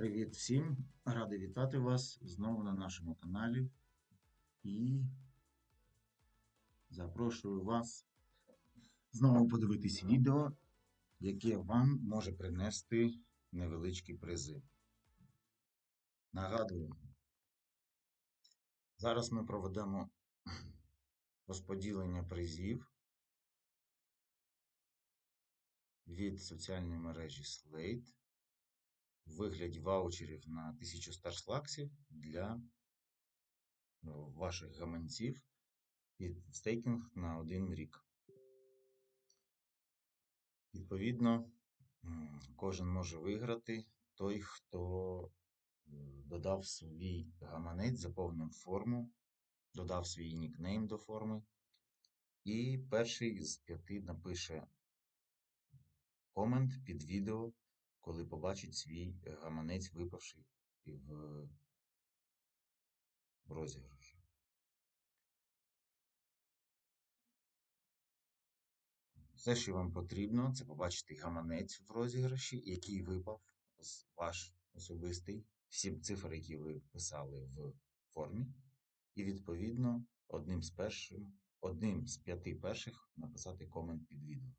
Привіт всім! Радий вітати вас знову на нашому каналі і запрошую вас знову подивитись відео, яке вам може принести невеличкі призи. Нагадую, зараз ми проведемо розподілення призів від соціальної мережі Slate вигляді ваучерів на 1000 старслаксів для ну, ваших гаманців під стейкінг на один рік. Відповідно, кожен може виграти той, хто додав свій гаманець, заповнив форму, додав свій нікнейм до форми. І перший з п'яти напише комент під відео коли побачить свій е, гаманець, випавший в розіграші. Все, що вам потрібно, це побачити гаманець в розіграші, який випав ваш особистий, всі цифри, які ви писали в формі, і, відповідно, одним з перших, одним з п'яти перших написати комент під відео.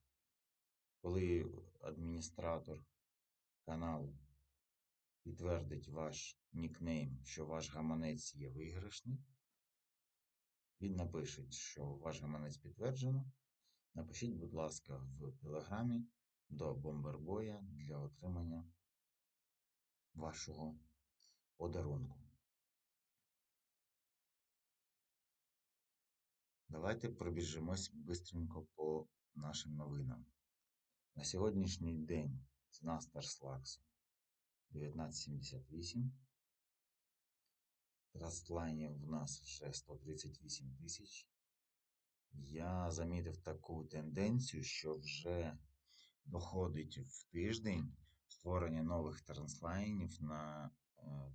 Коли адміністратор каналу підтвердить ваш нікнейм, що ваш гаманець є виграшний. Він напише, що ваш гаманець підтверджено. Напишіть, будь ласка, в телеграмі до Бомбербоя для отримання вашого подарунку. Давайте пробіжимось бистренько по нашим новинам. На сьогоднішній день Ціна StarSlax 1978. Трастлайнів в нас вже 138 тисяч. Я замітив таку тенденцію, що вже доходить в тиждень створення нових транслайнів на е,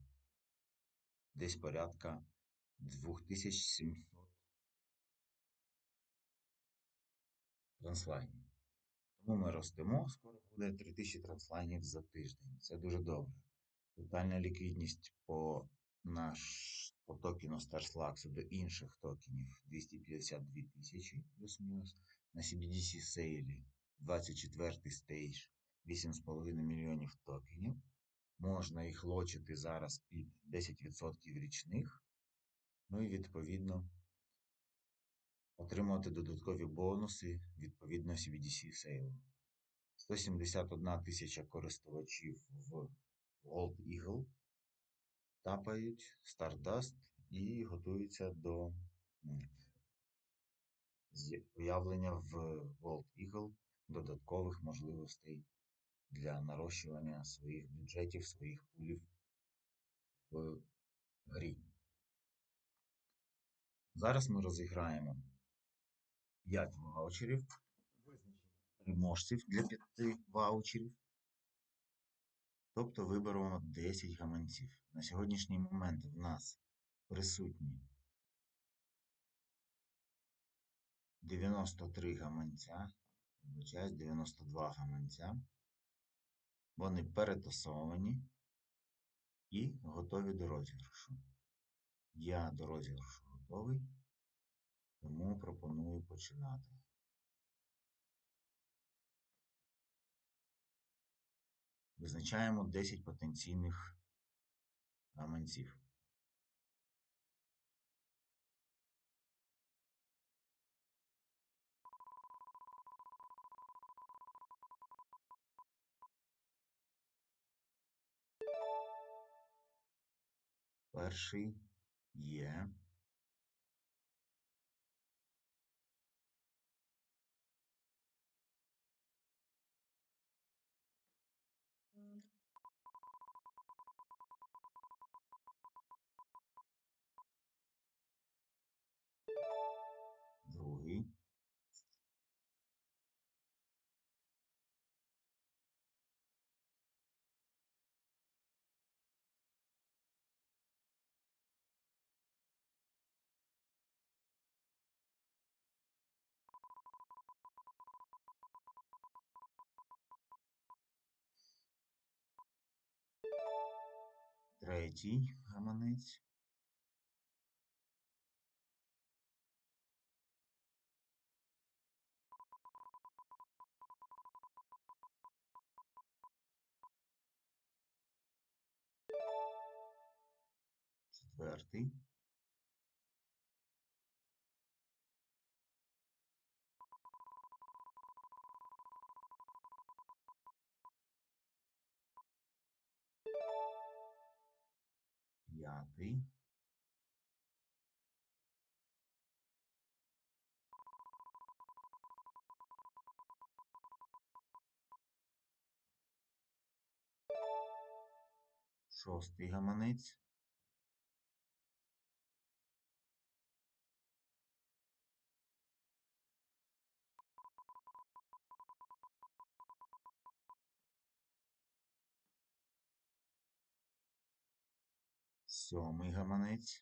десь порядка 2700 транслайнів. Тому ми ростемо, скоро буде 3000 транслайнів за тиждень. Це дуже добре. Тотальна ліквідність по наш по токену StarSlax до інших токенів 252 тисячі плюс-мінус. На CBDC сейлі 24 стейдж 8,5 мільйонів токенів. Можна їх лочити зараз під 10% річних. Ну і відповідно отримувати додаткові бонуси відповідно CBDC сейлу. 171 тисяча користувачів в Gold Eagle тапають Stardust і готуються до появлення в Gold Eagle додаткових можливостей для нарощування своїх бюджетів, своїх пулів в грі. Зараз ми розіграємо 5 ваучерів, переможців для 5 ваучерів. Тобто виберемо 10 гаманців. На сьогоднішній момент в нас присутні 93 гаманця, вибачаюсь, 92 гаманця. Вони перетасовані і готові до розіграшу. Я до розіграшу готовий. Тому пропоную починати. Визначаємо 10 потенційних гаманців. Перший є. Третій гаманець. Четвертий. П'ятий. Шостий гаманець. Сьомий гаманець.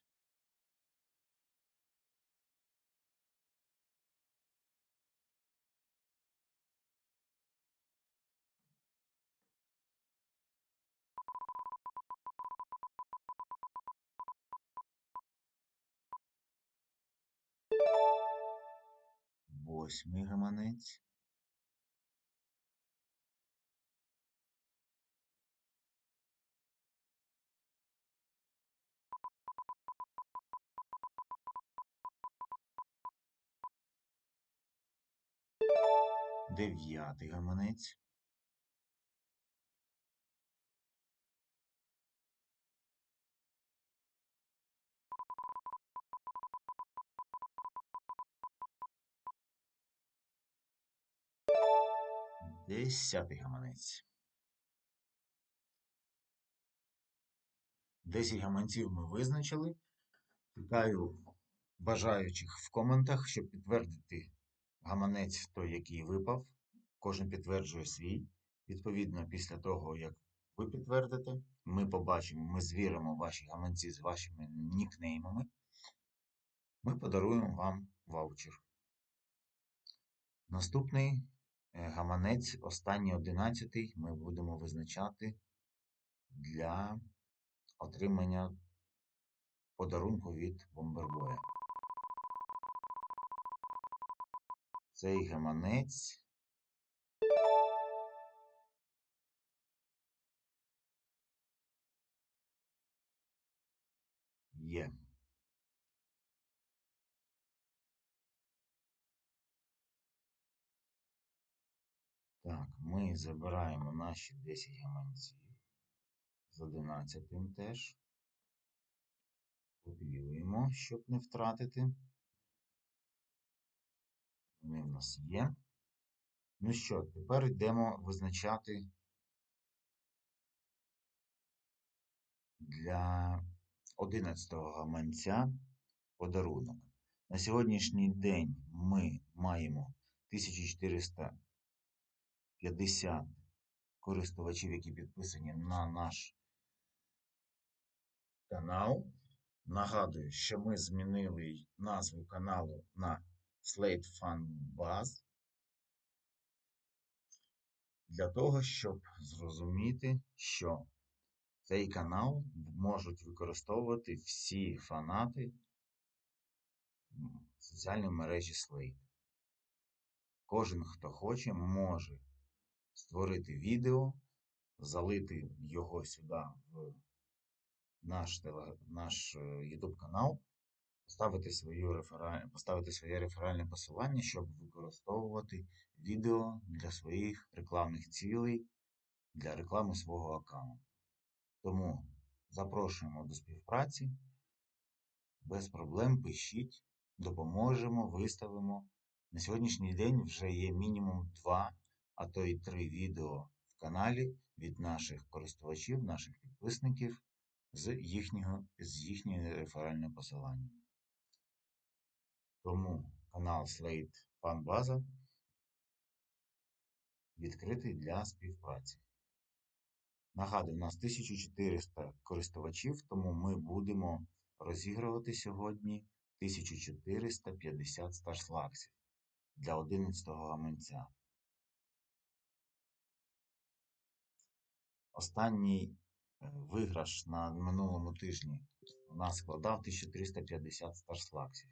Восьмий гаманець. Дев'ятий гаманець. Десятий гаманець. Десять гаманців ми визначили. Чекаю бажаючих в коментах, щоб підтвердити гаманець той, який випав. Кожен підтверджує свій. Відповідно, після того, як ви підтвердите, ми побачимо, ми звіримо ваші гаманці з вашими нікнеймами. Ми подаруємо вам ваучер. Наступний е, гаманець, останній одинадцятий, ми будемо визначати для отримання подарунку від бомбербоя. Цей гаманець є. Так, ми забираємо наші 10 гаманців з 11 теж. Копіюємо, щоб не втратити. Вони в нас є. Ну що, тепер йдемо визначати для 11-го гаманця подарунок. На сьогоднішній день ми маємо 1450 користувачів, які підписані на наш канал. Нагадую, що ми змінили назву каналу на Slate Fun Buzz для того, щоб зрозуміти, що цей канал можуть використовувати всі фанати соціальної мережі Slate. Кожен, хто хоче, може створити відео, залити його сюди в наш наш YouTube канал, поставити, свою рефераль, поставити своє реферальне посилання, щоб використовувати відео для своїх рекламних цілей, для реклами свого аккаунту. Тому запрошуємо до співпраці. Без проблем пишіть, допоможемо, виставимо. На сьогоднішній день вже є мінімум 2, а то й 3 відео в каналі від наших користувачів, наших підписників з їхнього, з їхньої реферальне посилання. Тому канал Slate Fan відкритий для співпраці. Нагадую, у нас 1400 користувачів, тому ми будемо розігрувати сьогодні 1450 старслаксів для 11-го гаманця. Останній Е, Виграш на минулому тижні у нас складав 1350 старслаксів.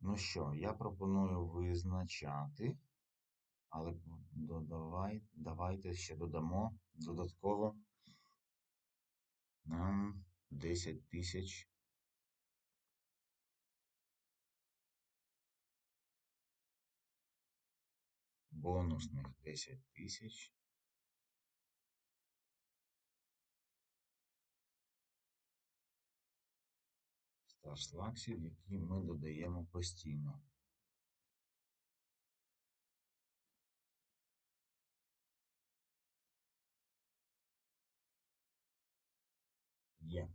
Ну що, я пропоную визначати, але додавай, давайте ще додамо додатково нам 10 тисяч. Бонусних 10 тисяч. Старслаксів, які ми додаємо постійно. Є.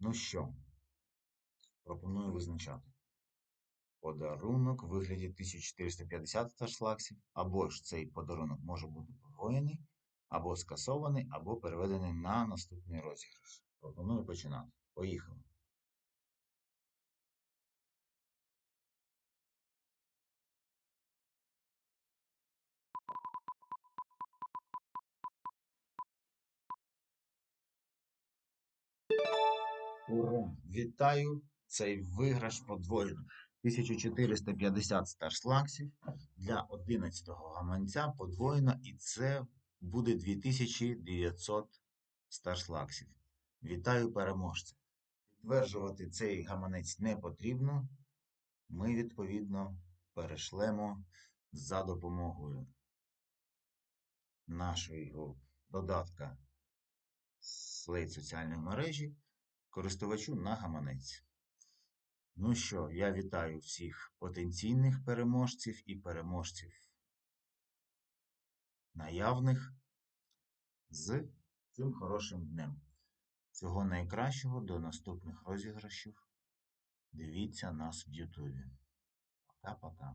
Ну що, пропоную визначати. Подарунок у вигляді 1450 старшлаксів, або ж цей подарунок може бути подвоєний, або скасований, або переведений на наступний розіграш. Пропоную починати. Поїхали. Ура! Вітаю! Цей виграш подвоєно. 1450 старшлаксів для 11-го гаманця подвоєно, і це буде 2900 старшлаксів. Вітаю переможця! Підтверджувати цей гаманець не потрібно. Ми, відповідно, перешлемо за допомогою нашого додатка слейд соціальної мережі користувачу на гаманець. Ну що, я вітаю всіх потенційних переможців і переможців наявних з цим хорошим днем. Всього найкращого до наступних розіграшів. Дивіться нас в Ютубі. Пока-пока.